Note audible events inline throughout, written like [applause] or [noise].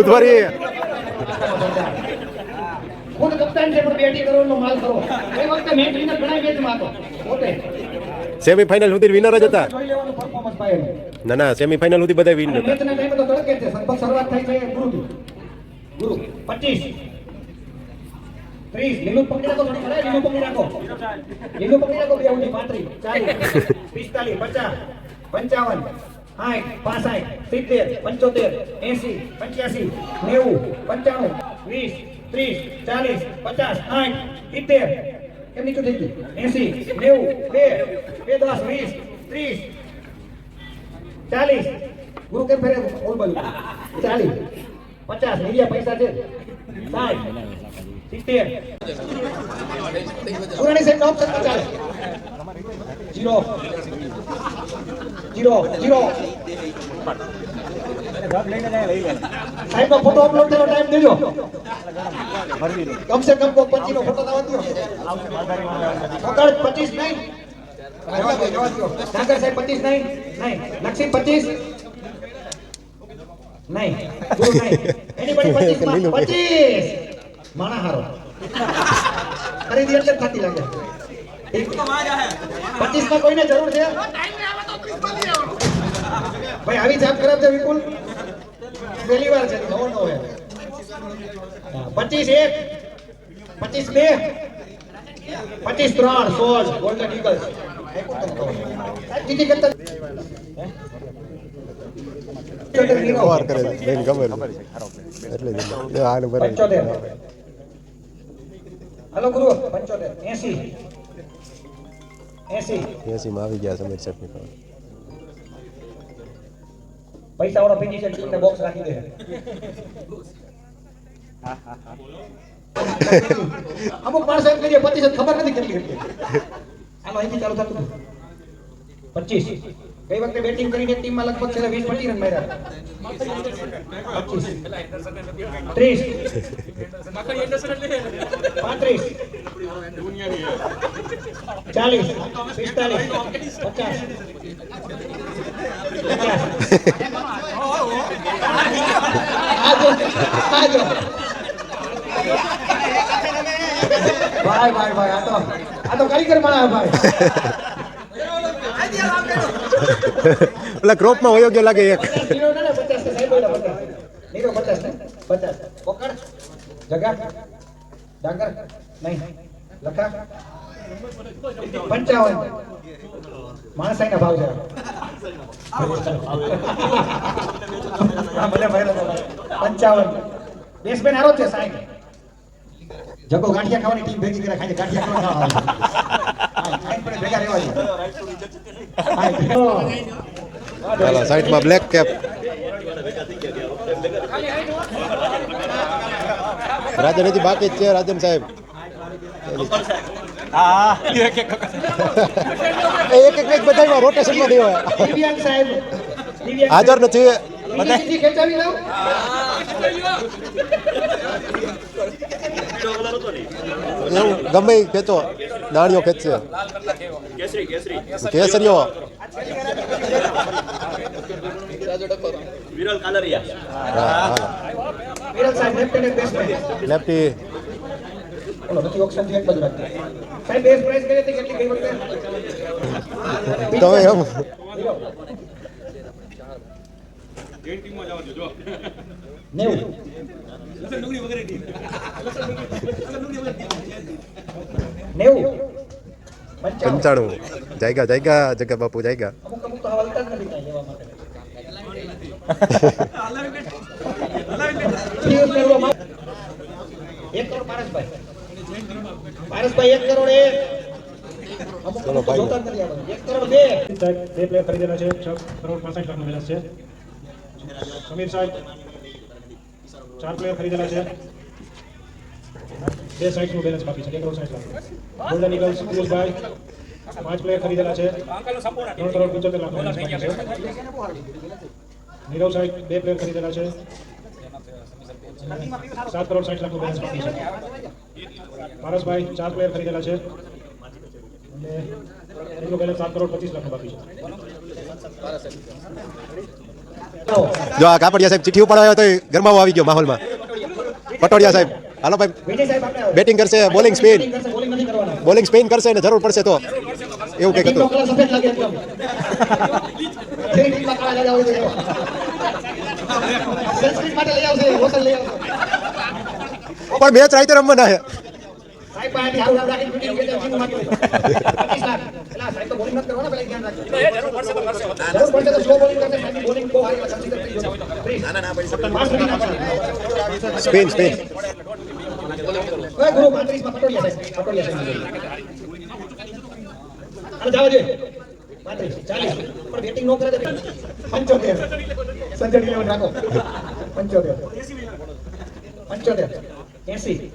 ઉધવારી ખુદ કપ્તાન છે પણ બેટી કરોડનો માલ કરો એ વખતે મેચ વિનર ઘણા મેચમાં હતો પોતે. સેમીફાઇનલ સુધી વિનર જ હતા. ના ના સેમીફાઇનલ સુધી બધા વિનર હતા. મેચના ટાઈમે તો તડકે છે. લગભગ શરૂઆત થાય છે ગુરુથી ગુરુ પચીસ. ત્રીસ. લીલું પકડી રાખો થોડી ખરા લીલું પકડી રાખો. લીલું પકડી રાખો બે ઉડી પાંત્રીસ. ચાલીસ. પિસ્તાલીસ પચાસ. પંચાવન. સાઠ પાસઠ, સિત્તેર, પંચોતેર, એસી, પંચ્યાસી, નેવું, પંચાણું, વીસ, ત્રીસ, ચાલીસ, પચાસ સાઠ સિત્તેર. કેમ નીચું થઈ ગયું? એસી, નેવું, બે બે દસ, વીસ, ત્રીસ, ચાલીસ. ગુરુ કેમ ફેરે? ઓલ બાજુ ચાલીસ, પચાસ. મીડિયા પૈસા છે. સાઠ, સિત્તેર. પુરાણી સાહેબ કરતા ચાલે. Zero zero zero. સાહેબ નો ફોટો ખરીદી એટલે થતી લાગે. પચીસમાં કોઈને જરૂર છે ભાઈ આવી જાપ ખરાબ છે વિપુલ પહેલી વાર છે નવો નવો હે પચીસ એક પચીસ બે પચીસ ત્રણ સોળ ગોલ્ડન ઈગલ્સ જીતી કરતા વાર કરે છે બેન ખબર છે. એટલે જ એટલે. આનું બરાબર પંચોતેર હલો ગુરુ પંચોતેર એસી એસી. એસી માં આવી ગયા સમયની ખબર પૈસા વાળો પીજી છે તમને બોક્સ રાખી દે. અમુક માણસો એમ કરીએ પચીસ ખબર નથી કેટલી. [laughs] હાલો અહીંથી ચાલુ થતું પચીસ. ગઈ વખતે બેટિંગ કરીને ટીમમાં લગભગ છેલ્લે વીસ પચીસ રન માર્યા. પચીસ ત્રીસ. પાંત્રીસ. ચાલીસ. પિસ્તાલીસ. પચાસ. પચાસ આજો આજો ભાઈ ભાઈ ભાઈ, આ તો આ તો કારીગર માણા ભાઈ. [laughs] પેલા ક્રોપમાં વયો ગયો લાગે એક. ભાવ ભલે. પંચાવન દેશબેન આરો છે, સાહેબ. જગો ગાંઠિયા ખાવાની ટીમ ભેગી કરે, ખાઈ ગાંઠિયા ખાવા ભેગા રહેવા ચાલો, સાઈડમાં બ્લેક કેપ રાજન, હજી બાકી જ છે રાજન સાહેબ. એક એક મેચ બધામાં રોટેશનમાં દેવા દિવ્યાંગ સાહેબ દિવ્યાંગ હાજર નથી. ગમે ખેંચો. દાણીઓ ખેંચશે. સાહેબ લેફ્ટ હેન્ડ લેફ્ટી બોલો નથી ઓપ્શનથી એક બાજુ રાખજો. સાહેબ બેસ્ટ પ્રાઇસ કરી હતી કેટલી ગઈ વખતે? તો હવે એમ. નેવું. પંચાણું જાયગા જાયગા જગા બાપુ જાયગા સમીર સાહેબ ચાર પ્લેયર ખરીદેલા છે બે સાઈડનું બેલેન્સ બાકી છે બે કરોડ લાખ ગોલ્ડન ઇગલ્સ પિયુષભાઈ પાંચ પ્લેયર ખરીદેલા છે. ત્રણ કરોડ પંચોતેર લાખ બેલેન્સ છે. નીરવ સાહેબ બે પ્લેયર ખરીદેલા છે. સાત કરોડ સાઠ લાખનું બેલેન્સ બાકી છે. પારસભાઈ ચાર પ્લેયર ખરીદેલા છે. સાત કરોડ પચીસ લાખનું બાકી છે. જો કાપડિયા સાહેબ ચિઠ્ઠી ઉપાડવા આવ્યો તો ગરમાવો આવી ગયો માહોલમાં. પટોડિયા સાહેબ. હાલો ભાઈ. બેટિંગ કરશે બોલિંગ સ્પિન. બોલિંગ સ્પિન કરશે ને જરૂર પડશે તો. એવું કંઈક હતું. પણ મેચ રાઈતે રમવાના આપવાના. સ્પિન સ્પિન ઓય ગુરુ 35 માં પટોડિયા સાહેબ, પટોડિયા સાહેબ. હાલો, જાવા દે. 35, 40. પણ બેટિંગ નો કરે તો 75. સંજય રાખો 75. 75. 80.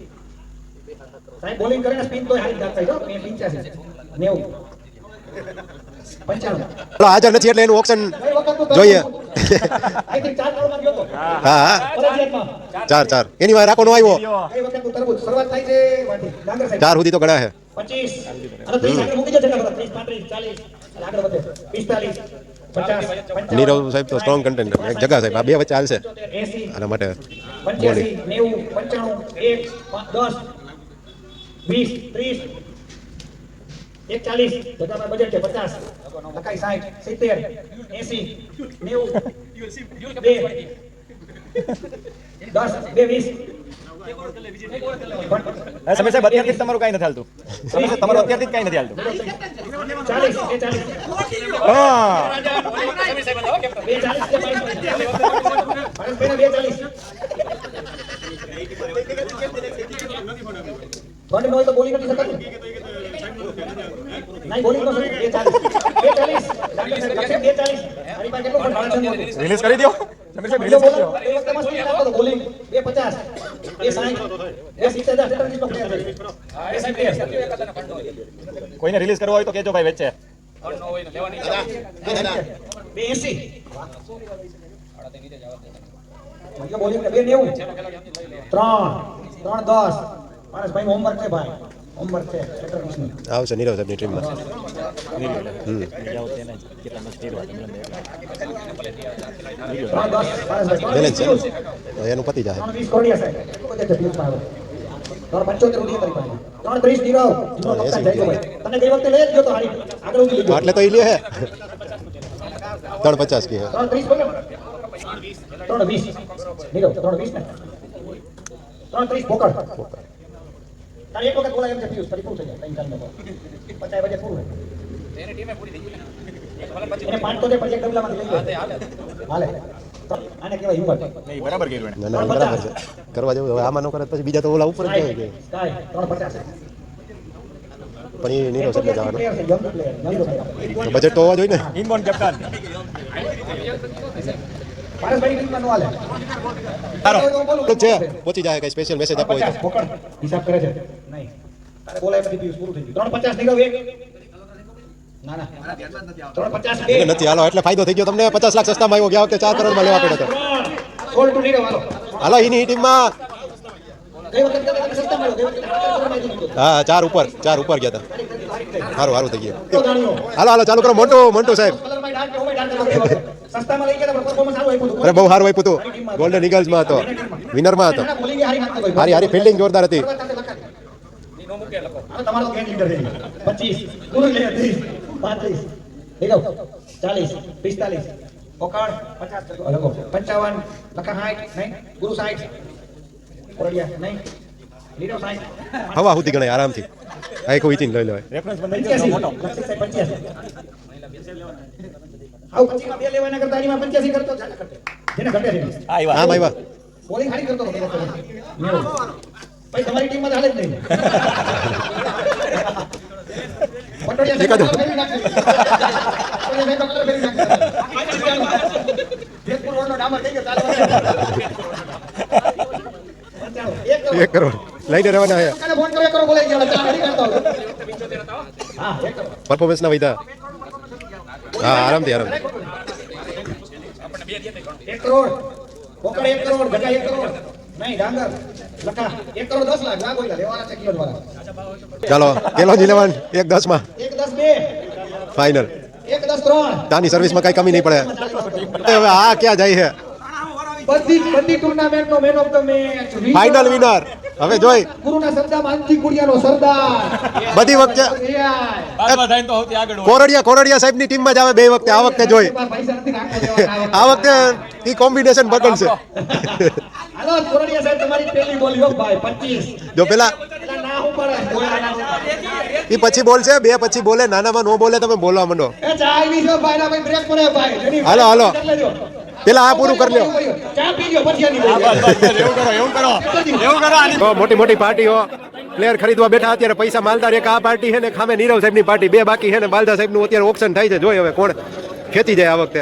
સાહેબ બોલિંગ કરે ને સ્પિન તો હારી જાત જો. 85. 90. 95. ચાલો હાજર નથી એટલે એનું ઓપ્શન જોઈએ I think ચાર કરોડમાં ગયો તો. હા હા ફરજિયાતમાં. ચાર ચાર એની વાર રાખો નો આવ્યો કઈ વખતનું તરબૂચ? શરૂઆત થાય છે વાંથી. ડાંગર સાહેબ. ચાર સુધી તો ગણા છે પચીસ અને ત્રીસ આગળ મૂકી દો જગ્યા પર. ત્રીસ પાંત્રીસ ચાલીસ અને આગળ વધે પિસ્તાલીસ પચાસ પંચાવન, નીરવ સાહેબ તો સ્ટ્રોંગ કન્ટેન્ટર એક જગા સાહેબ આ બે વચ્ચે હાલશે એંસી આના માટે પંચ્યાસી નેવું પંચાણું એક પા- દસ વીસ ત્રીસ એકચાલીસ જગ્યા બજેટ છે પચાસ. લખાઈ સાઠ સિત્તેર એંસી નેવું બે દસ બે વીસ. સમીર અત્યારથી તમારું કાંઈ નથી હાલતું. સમીર તમારું અત્યારથી જ નથી હાલતું. હા બોલી નથી શકાતું. રિલીઝ કરી દો. સમીર સાહેબ રિલીઝ કરી દો. બોલિંગ બે પચાસ બે સાઠ બે સિત્તેર તેતાલીસ નો player છે. બે સિત્તેર કોઈને રિલીઝ કરવો હોય તો કેજો ભાઈ વેચે ત્રણ. ત્રણ દસ. માણસ ભાઈ હોમવર્ક છે ભાઈ. આવશે નીરવ સાહેબની ટીમમાં. બેલેન્સ છે. એનું પતી જાય. એટલું તો એ લે હે. ત્રણ પચાસ કે ત્રણ વીસ ત્રણ વીસ ને. ત્રણ ત્રીસ પોકળ તારે એક વખત બોલાય એમ છે પિયુષ તારી પૂરું થઈ જાય ત્રણ ચાર નંબર પચાસ વાગે પૂરું એને પાંચ તો પછી એક ડબલામાંથી લઈ લે હાલે આને કહેવાય હિંમત. નહીં બરાબર કર્યું એને. ના ના બરાબર છે. કરવા જેવું હવે આમાં ન કરે પછી બીજા તો ઓલા ઉપર જ જાય કે કાંઈ પણ એ નીરવ સાહેબ જવાનું. બજેટ તો હોવા જોઈએ ને. ઇનબોર્ન કેપ્ટન છે. પહોંચી જાય કઈ સ્પેશિયલ મેસેજ હિસાબ કરે છે. નહીં. તારે બોલાય પછી પૂરું થઈ ગયું. એક. નથી હાલો એટલે ફાયદો થઈ ગયો તમને. પચાસ લાખ સસ્તામાં આવ્યો ગયા વખતે ચાર કરોડમાં લેવા પડ્યો હતો હાલો. એની ટીમમાં હા ચાર ઉપર ચાર ઉપર ગયા હતા. સારું સારું થઈ ગયું. હાલો હાલો, ચાલુ કરો. મોટો મોટો સાહેબ. અરે, બહુ સારું આપ્યું હતું ગોલ્ડન ઇગલ્સમાં હતો. વિનરમાં હતો. હારી હારી ફિલ્ડિંગ જોરદાર હતી. ચાલીસ પિસ્તાલીસ પંચાવન. લખા સાઠ નહીં. ગુરુ સાઠ કોરડિયા નહીં લીડો સાઠ હવા સુધી ગણાય આરામથી. આ એક વીચીને લઈ લેવાય. રેફરન્સ બંધ [laughs] એક કરોડ. લઈને રહેવાના હે હારી કરતો હતો. હા, આરામથી આરામથી. એક કરોડ. પોકળ એક કરોડ ઘટા એક કરોડ. નહીં ડાંગર. લખા. એક કરોડ દસ લાખ. ના કોઈ લેવાના છે કિલો દ્વારા ચાલો કેલો જ ઇલેવન એક દસમાં. એક દસ બે. ફાઈનલ એક દસ ત્રણ. તાની સર્વિસમાં કઈ કમી નહીં પડે. હવે આ ક્યાં જાય છે? બધી બધી tournament no man of the match. Final winner હવે જોઈ. ગુરુના સરદાર માનજી કુડિયાનો સરદાર. બધી વખતે કોરડિયા કોરડિયા સાહેબની ટીમમાં જ આવે બે વખતે. આ વખતે જોઈ. આ વખતે ઈ કોમ્બિનેશન બદલશે હાલો કોરડિયા સાહેબ તમારી પહેલી બોલી હો ભાઈ 25 જો પેલા એ પછી બોલશે બે પછી બોલે નાનામાં નો બોલે તમે બોલવા માંડો. એ ચા આવી છે ભાઈ ના ભાઈ બ્રેક પડે ભાઈ. જલ્દી હાલો, હાલો. પેલા આ પૂરું કરી લ્યો. ચા પી લ્યો પછી આની બોલી. એવું કરો એવું કરો. એવું કરો આની મોટી મોટી પાર્ટીઓ. પ્લેયર ખરીદવા બેઠા અત્યારે પૈસા માલદાર એક આ પાર્ટી છે ને ખામે નીરવ સાહેબની પાર્ટી બે બાકી છે ને બાલદા સાહેબનું અત્યારે ઓપ્શન થાય છે. જોઈ હવે કોણ ખેતી જાય આ વખતે.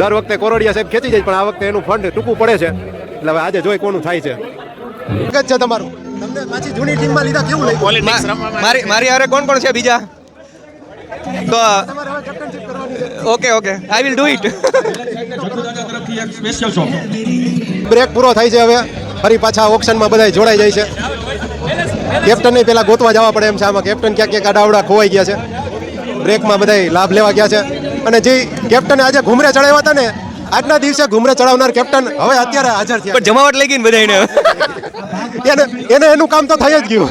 દર વખતે કોરોડિયા સાહેબ ખેતી જાય પણ આ વખતે એનું ફંડ ટૂંકું પડે છે. એટલે હવે આજે જોઈ કોનું થાય છે. જ છે તમારું. તમને પાછી જૂની ટીમમાં લીધા કેવું લાગ્યું? મારી મારી હારે કોણ કોણ છે બીજા? તો તમારે હવે captainship કરવાની છે. Okay okay. I will do it break પૂરો થાય છે હવે. ફરી પાછા ઓક્શનમાં બધા જોડાઈ જાય છે. કેપ્ટનને પેલા ગોતવા જવા પડે એમ છે આમાં. કેપ્ટન ક્યાંક ક્યાંક આડાવડા ખોવાઈ ગયા છે. બ્રેકમાં બધા લાભ લેવા ગયા છે. અને જે કેપ્ટને આજે ઘુમરે ચડાવ્યા હતા ને આજના દિવસે ઘુમરે ચડાવનાર કેપ્ટન હવે અત્યારે હાજર છે પણ જમાવટ લઈ ગઈ ને બધાને એને એને એનું કામ તો થઈ જ ગયું.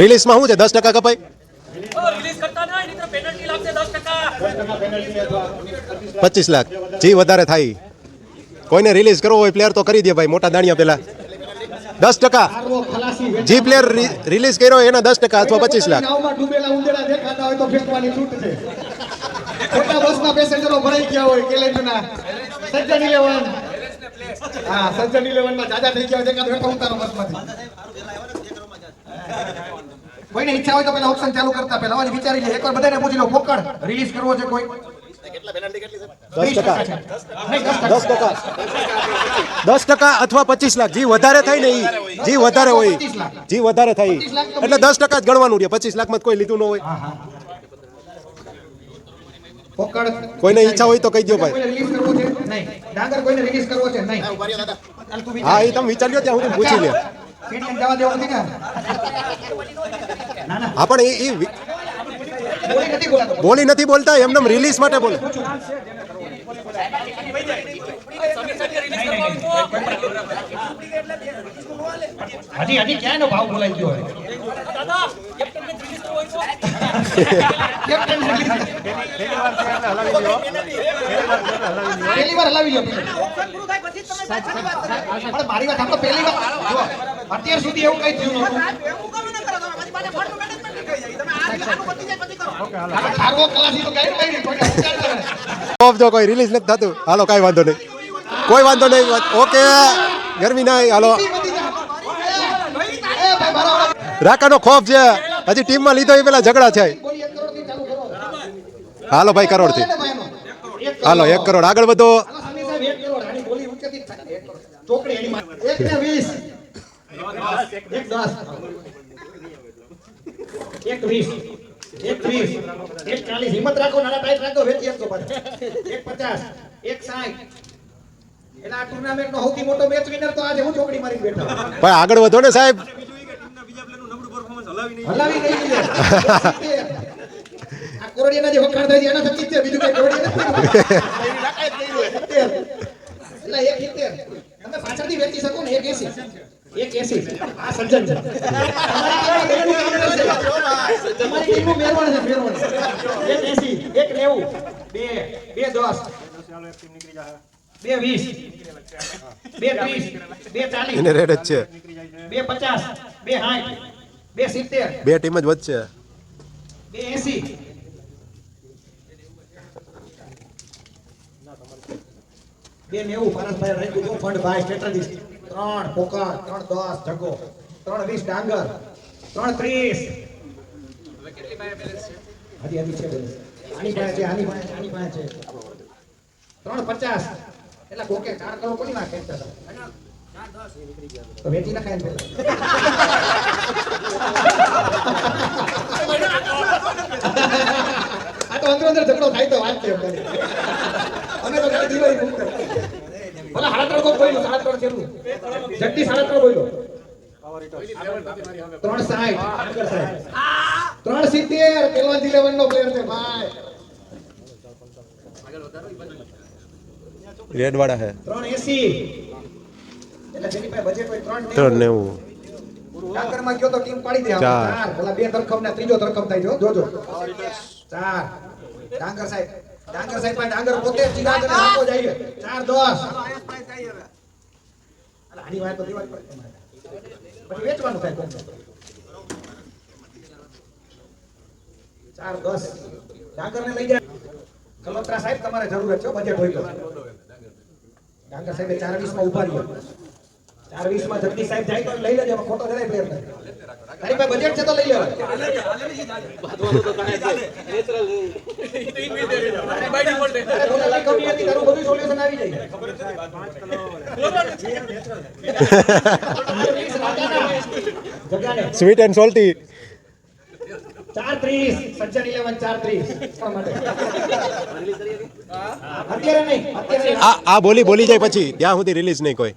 રિલીઝમાં શું છે? દસ ટકા કપાઈ? પચીસ લાખ. જી, વધારે થાય. કોઈને રિલીઝ કરવો હોય પ્લેયર તો કરી દે ભાઈ, મોટા દાણિયા પેલા. દસ ટકા. જી પ્લેયર રિલીઝ કર્યો એના દસ ટકા અથવા પચીસ લાખ. સજ્જન ઇલેવન. માં જાજા થઈ ગયા છે કાં બેઠો ઉતારો બસમાંથી. કોઈને ઈચ્છા હોય તો પેલા ઓપ્શન ચાલુ કરતા પેલા હવે વિચારી લે. એકવાર બધાને પૂછી લો પોકળ રિલીઝ કરવો છે કોઈ? દસ ટકા. અથવા પચીસ લાખ. જી વધારે થાય ને ઈ. જી વધારે હોય જી વધારે થાય એટલે દસ ટકા જ ગણવાનું રહે. પચીસ લાખમાં માં કોઈ લીધું ન હોય. કોઈને ઈચ્છા હોય તો કહી દો ભાઈ. કોઈને રિલીઝ કરવો છે? નહીં. ડાંગર કોઈને રિલીઝ કરવો છે? નહીં. હાલ તું વિચાર. હા એ તમે વિચાર્યો ત્યાં હું પૂછી લે. સ્ટેડિયમ જવા દેવું નથી ને? ના ના. હા પણ એ એ બોલી નથી બોલાતો. એમને રિલીઝ માટે બોલે. હજી હજી ક્યાંનો ભાવ બોલાઈ ગયો પહેલી વાર હલાવી પેલી. મારી વાત પહેલી વાર. અત્યાર સુધી એવું કઈ થયું નહોતું. કાંઈ રિલીઝ નથી. થતું. હાલો કાંઈ વાંધો નહીં. કોઈ વાંધો નહીં. ઓકે ગરમી નહીં હાલો. રાકાનો ખોફ છે. હજી ટીમમાં લીધો એ પેલા ઝઘડા છે. હાલો ભાઈ કરોડ. હાલો એક કરોડ. આગળ વધો. હાલો, સમીર સાહેબ, એક કરોડ. આની બોલી ઊંચેથી જ થાય. એક કરોડ. ચોકડી એની માં. એક ને વીસ. એક દસ. એક વીસ. એક ત્રીસ. એક ચાલીસ. હિંમત રાખો, નાના ટાઈટ રાખો, વેચી એક પચાસ. એક સાઠ. એટલે આ ટુર્નામેન્ટનો સૌથી મોટો મેચ વિનર તો આજે હું ચોકડી મારી બેઠો ભાઈ આગળ વધો ને સાહેબ હલાવી નહીં. આ કોરડીના જે વખાણ થાય છે એના થકી છે બીજું કઈ કોરડિયા નથી એટલે એક સિત્તેર. તમે પાછળથી વેચી શકો ને એક એસી એક એસી આ સજ્જન છે. તમારી ટીમનું મહેરબાન છે મહેરબાન એક એસી એક નેવું બે બે દસ બે વીસ બે ત્રીસ બે ચાલીસ એને રેડ જ છે. બે પચાસ બે સાઠ બે સિત્તેર બે ટીમ જ વધશે. બે એસી. બે નેવું પારસભાઈ રહી ગયું ફંડ ભાઈ સ્ટ્રેટેજીસ્ટ. ત્રણ પોકાર ત્રણ દસ જગો, ત્રણ વીસ ડાંગર, ત્રણ ત્રીસ. હજી હજી છે. આની પાસે છે, આની પાસે આની પાસે છે. ત્રણ પચાસ. એટલે કોકે ચાર કરો કોની નાખે છે તો વેચી નાખાય ને પેલા. આ તો અંદર અંદર ઝઘડો થાય તો વાત છે અમે તો દિવાળી. ભલે સાડા ત્રણ કોક બોલ્યો, સાડા ત્રણ છેલ્લું. જગદીશ સાડા ત્રણ બોલ્યો. ત્રણ સાઈઠ આગળ. ત્રણ સિત્તેર પેલો ઇલેવન નો પ્લેયર છે ભાઈ. રેડ વાળા હે. ત્રણ એસી. એટલે જેની પાસે બજેટ હોય ત્રણ ત્રણમાં ગયો તો ટીમ પાડી દે ચાર. ભલા બે ધરખમ ને ત્રીજો ધરખમ થાય જો જોજો. ચાર. ડાંગર સાહેબ. ડાંગર સાહેબ પાસે ડાંગર પોતે જીગા અને આપો જાય ચાર દોસ આની વાત તો દેવાની પડે પછી વેચવાનું થાય. ચાર દસ ડાંગર ને લઈ જાય. કલોત્રા સાહેબ, તમારે જરૂર છે બજેટ હોય તો. ડાંગર સાહેબે ચાર વીસમાં ઊભા રહ્યો. ચાર વીસમાં જગદીશ સાહેબ જાય તો લઈ લેજો ખોટો જરાય પ્લેયર તારી ભાઈ બજેટ છે તો લઈ લેવાય. અરે. સ્વીટ એન્ડ સોલ્ટી ચાર ત્રીસ સજ્જન ઇલેવન ચાર ત્રીસ અત્યારે નહીં આ બોલી બોલી જાય પછી. ત્યાં સુધી રિલીઝ નહીં કોઈ.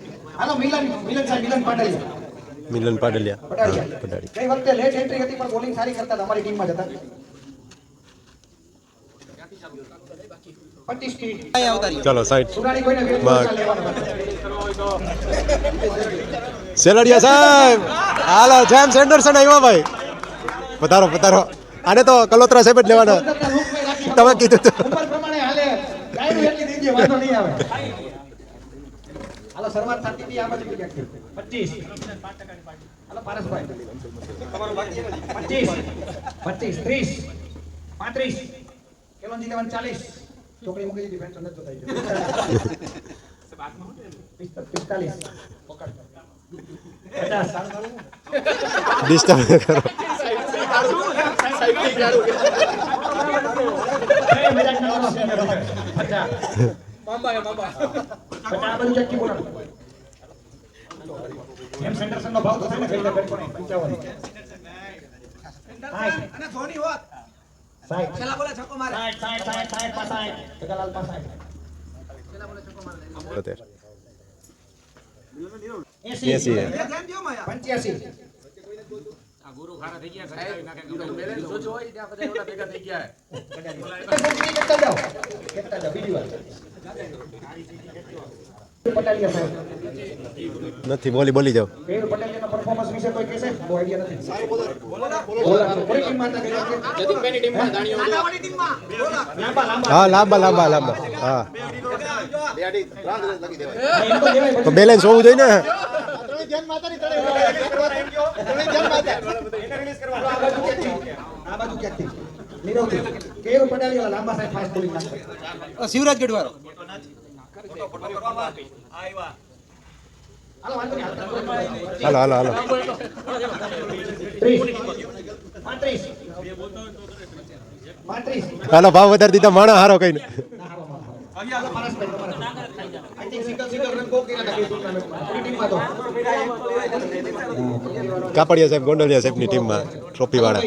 હાલો મિલન મિલન સાહેબ મિલન પાટલિયા. મિલન પાડલિયા પટાડિયા કઈ વખતે લેટ એન્ટ્રી હતી પણ બોલિંગ સારી કરતા અમારી ટીમમાં જ ચલો સાઈડ હતા. સેલડિયા સાહેબ હાલો જેમ્સ એન્ડરસન આવ્યા ભાઈ. પધારો પધારો. આને તો કલોત્રા સાહેબ જ લેવાના. તમે કીધું. ઉંમર પ્રમાણે હાલે ડાયરું એટલી દીધી વાંધો નહીં આવે હાલો શરૂઆત થતી હતી આ બાજુ ક્યાંકથી. 25 હાલો પારસભાઈ. પચીસ. પચીસ ત્રીસ. પાંત્રીસ. એવન જીલેવન ચાલીસ. ચોકડી મૂકી દીધી ફેન્સ નથી જોતા પિસ્તા- પિસ્તાલીસ. પચાસ. ડિસ્ટર્બ કરો. એ ના કરો. પચાસ પચાસ આ બાજુ ચક્કી બોલો એમ સેન્ડરસનનો ભાવ તો થાય ને ગઈ વખત પણ 55. સાઠ. છેલા બોલે છકો મારે. સાઠ, એસી. એસી. ધ્યાન દો માયા. એંસી. પંચ્યાસી. કેટલા જાઓ? કેટલા જાઓ? બીજી વાર. પટાલિયા સાહેબ નથી બોલી બોલી જાઓ કેયુર પટેલના પરફોર્મન્સ વિશે કોઈ કહેશે બહુ આઈડિયા નથી બોલા તો કોઈ ટીમમાં હતા ગયા છે જતીનભાઈની ટીમમાં લાંબા લાંબા હા લાંબા લાંબા લાંબા હા દેવાય તો બેલેન્સ હોવું જોઈએ ને આ બાજુ ક્યાંકથી? આ બાજુ ક્યાંકથી? નીરવથી. કેયુર પડાલી લાંબા સાહેબ ફાસ્ટ બોલિંગ નાખે શિવરાજ ગઢવારો હાલો ભાવ વધારી દીધા માણા હારો કઈને હાલો, કાપડિયા સાહેબ ગોંડલિયા સાહેબની ટીમમાં ટ્રોફી વાળા.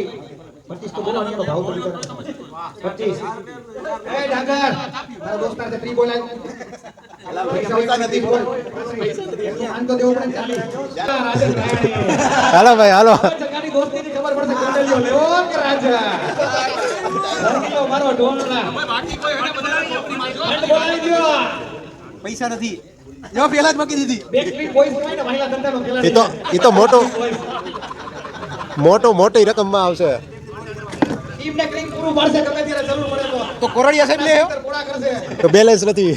હાલો ભાઈ હાલો મારો ઢોલના. પૈસા નથી એવા પેલા જ મૂકી દીધી. એ તો એ તો મોટો મોટો મોટી રકમમાં આવશે તો. કોરડિયા સાહેબ લે. તો બેલેન્સ નથી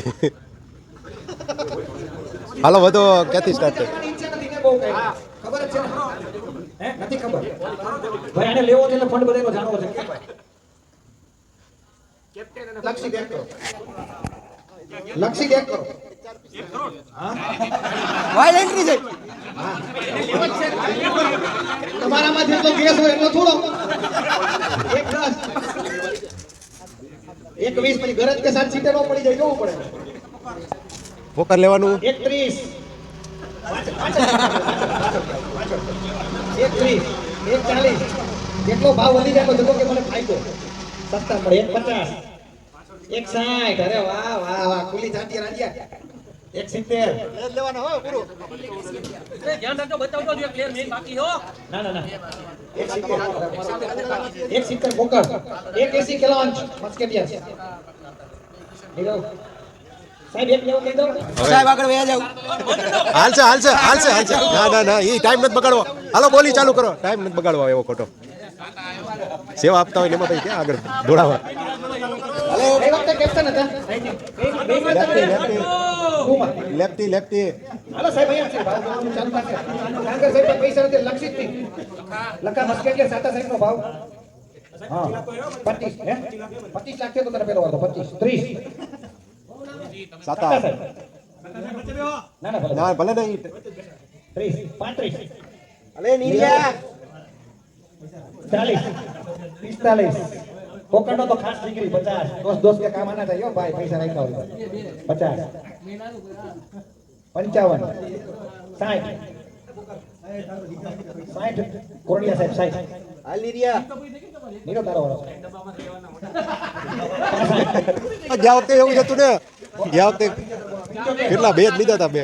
હાલો વધો ક્યાંથી સ્ટાર્ટ. ખબર છે નથી ખબર. ભાઈ આને લેવો એટલે ફંડ બધાયનો જાણવો છે. લક્ષી બેક કરો. લક્ષી એક કરો. વાઇલ્ડ એન્ટ્રી છે. તમારામાં જેટલો ગેસ હોય એટલો થોડો. એક દસ. એક વીસ પછી ગરજ કે સાત સીટે નો પડી જાય જોવું પડે. પોકર લેવાનું? એક ત્રીસ. એક ત્રીસ. એક ચાલીસ. જેટલો ભાવ વધી જાય તો કે મને ફાયદો. સત્તા પડે એક પચાસ. એક સાઠ અરે વાહ વાહ વાહ ખુલી જાતી રાજ્યા એક સિત્તેર ના ના ના એક સિત્તેર એક સિત્તેર પોકર એક એસી કિલો મસ્કેટિયા નીરવ સાહેબ એક લેવું કહી દઉં સાહેબ આગળ વયા જાવ હાલશે હાલશે હાલશે હાલશે ના ના ના એ ટાઈમ નથી બગાડવો હાલો બોલી ચાલુ કરો ટાઈમ નથી બગાડવો એવો ખોટો સેવા આપતા હોય ને એમાં ભાઈ ક્યાં આગળ દોડાવા એ વખતે કેપ્ટન હતા બે લેફ્ટી લેફ્ટી ટુમાં. લેફ્ટી લેફ્ટી હાલો સાહેબ અહીંયા છે ભાવ જોવાનું ચાલુ થશે ડાંગર સાહેબ પાસે પૈસા નથી લક્ષિત નહીં લખા મસ્કેટિયા સાતા સાહેબ નો ભાવ હા પચીસ હે પચીસ લાખ છે તો તને પેલો વાળો પચીસ ત્રીસ સાતા સાહેબ ના ના ભલે ના ભલે નહીં ત્રીસ પાંત્રીસ અલે નીરિયા ચાલીસ. પિસ્તાલીસ. પોકરનો તો ખાસ દીકરી પચાસ. દોસ્ત દોસ્ત કે કામ આના થાય. ભાઈ પૈસા રાખ્યા હોય પચાસ. પંચાવન. સાઠ. સાઠ. કોરડિયા સાહેબ સાઠ. હાલ નીરિયા નીરો તારો વાળો. ગયા વખતે એવું હતું ને ગયા વખતે કેટલા બે જ લીધા હતા બે.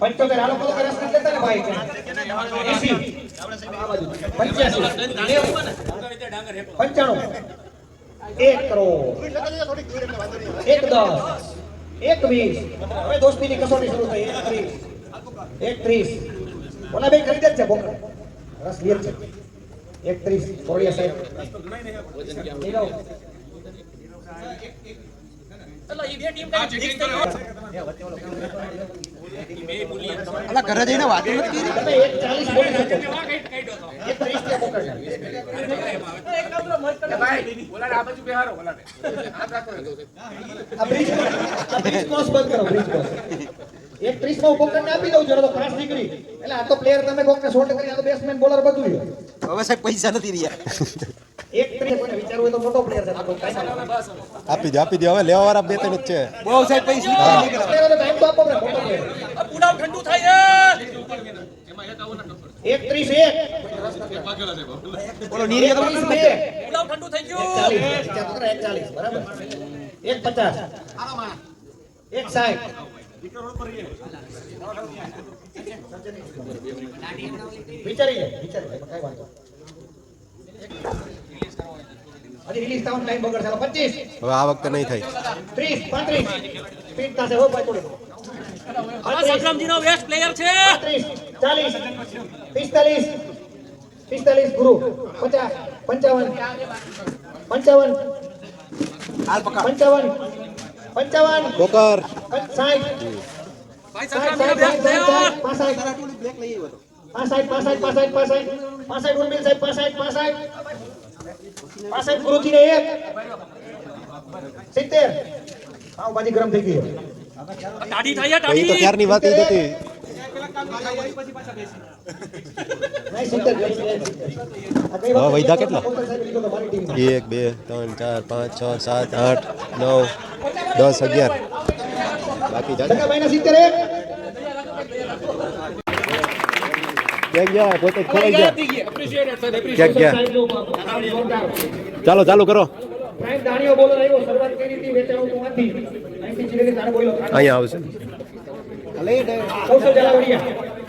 પંચોતેર. આલો કરે રસ લેતા ને ભાઈ. એસી. પંચ્યાસી. પંચાણું એક કરોડ. એક દસ. એક વીસ. હવે દોસ્તીની કસોટી શરૂ થઈ. એક ત્રીસ. એક ત્રીસ. ઓલા બે ખરીદે જ છે બોકર રસ લે જ છે. એક ત્રીસ. કોળિયા સાહેબ. અલા ઘરે જઈને વાત નથી એક ત્રીસ આપી દઉં જરા તો એટલે આ તો પ્લેયર તમે કોકને શોર્ટ કરી આ તો બેટ્સમેન બોલર બધું હવે સાહેબ પૈસા નથી રહ્યા. આપી દે આપી દે. હવે લેવા વાળા બે ત્રણ જ છે. બહુ સાહેબ પૈસા મોટો પ્લેયર એક ત્રીસ એક. બોલો ચાલીસ એક બરાબર? એક પચાસ. એક સાઠ. વિચારી લે વિચારી લે કઈ વાંધો હજી રિલીઝ થવાનો ટાઈમ બગડશે. હાલો, પચીસ. હવે આ વખતે નહીં થાય. ત્રીસ પાંત્રીસ. સ્પીડ થશે હો ભાઈ થોડી સંગ્રામજીનો બેસ્ટ પ્લેયર છે. પાંત્રીસ ચાલીસ પિસ્તાલીસ પિસ્તાલીસ ગુરુ પચાસ પંચાવન પંચાવન હાલ પકડ. પંચાવન પંચાવન પોકર. સાઠ ભાઈ સાઠ સંગ્રામજીનો સાઠ બેસ્ટ પ્લેયર સાઠ પાસઠ બ્લેક લઈ આવ્યો હતો પાસઠ પાસઠ પાસઠ પાસઠ પાસઠ ઉર્મિલ સાહેબ પાસઠ. પાસઠ પાસઠ ગુરુજીને એક સિત્તેર પાવભાજી ગરમ થઈ ગઈ ટાઢી થાય તો તો ક્યારની વાત હતી નહીં સિત્તેર આ કઈ હા, વખતે વૈધા કેટલા? એક બે ત્રણ ચાર પાંચ છ સાત આઠ નવ દસ અગિયાર બાકી સિત્તેર ક્યાં ગયા પોતે ખોવાઈ ગયા ક્યાં ગયા ચાલો ચાલુ કરો. કરી અહીંયા આવશે.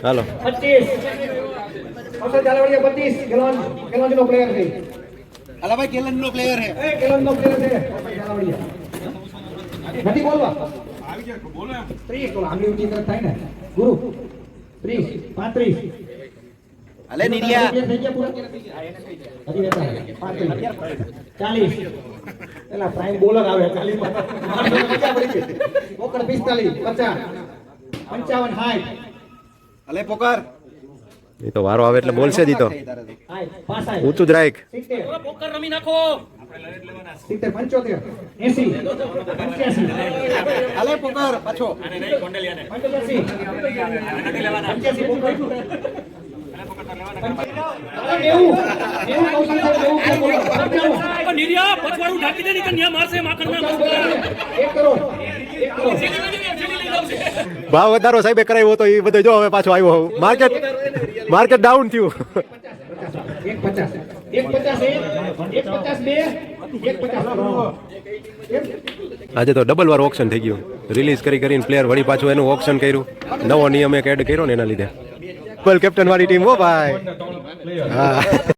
હાલો પચીસ. કૌશલ ઝાલાવાડિયા પચીસ. ગેલોન ગેલોનનો પ્લેયર છે. અલા ભાઈ કેલન નો પ્લેયર હે એ ગેલોનનો પ્લેયર ઝાલાવાડિયા નથી બોલવા? ત્રીસ તો આંગળી ઊંચી તરફ થાય ને. ગુરુ ત્રીસ પાંત્રીસ. અલે નીરિયા. ચાલીસ. પ્રાઇમ બોલર આવે પિસ્તાલીસ પચાસ. પંચાવન હાઈટ અલે પોકર. એ તો વારો આવે એટલે બોલશે જ ઈ તો. સાઠ પાસઠ ઊંચું જ રાખ. પોકર રમી નાખો. સિત્તેર પંચોતેર. એસી. પંચ્યાસી. પંચ્યાસી. પંચ્યાસી ભાવ વધારો સાહેબે કરાવ્યો હતો એ બધો જો હવે પાછો આવ્યો માર્કેટ માર્કેટ ડાઉન થયું. આજે તો ડબલ વાર ઓપ્શન થઈ ગયું. રિલીઝ કરી કરીને પ્લેયર વળી પાછું એનું ઓપ્શન કર્યું. નવો નિયમ એક એડ કર્યો ને એના લીધે. બોલ કેપ્ટન વાળી ટીમ હો ભાઈ. હા.